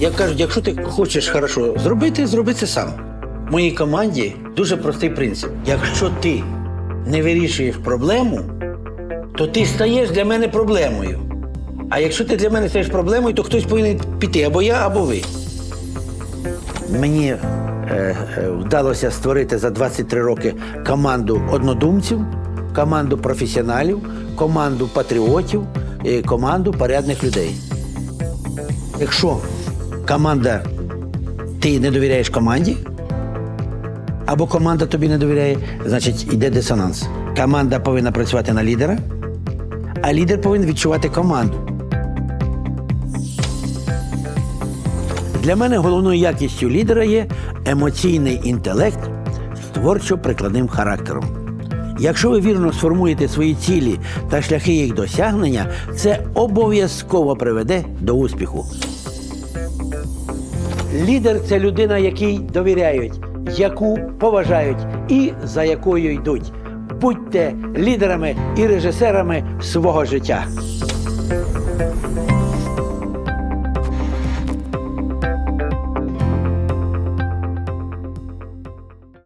Як кажуть, якщо ти хочеш хорошо зробити, зроби це сам. В моїй команді дуже простий принцип. Якщо ти не вирішуєш проблему, то ти стаєш для мене проблемою. А якщо ти для мене стаєш проблемою, то хтось повинен піти або я, або ви. Мені е, е, вдалося створити за 23 роки команду однодумців, команду професіоналів, команду патріотів і команду порядних людей. Якщо команда, ти не довіряєш команді, або команда тобі не довіряє, значить йде дисонанс. Команда повинна працювати на лідера, а лідер повинен відчувати команду. Для мене головною якістю лідера є емоційний інтелект з творчо-прикладним характером. Якщо ви вірно сформуєте свої цілі та шляхи їх досягнення, це обов'язково приведе до успіху. Лідер це людина, якій довіряють, яку поважають і за якою йдуть. Будьте лідерами і режисерами свого життя.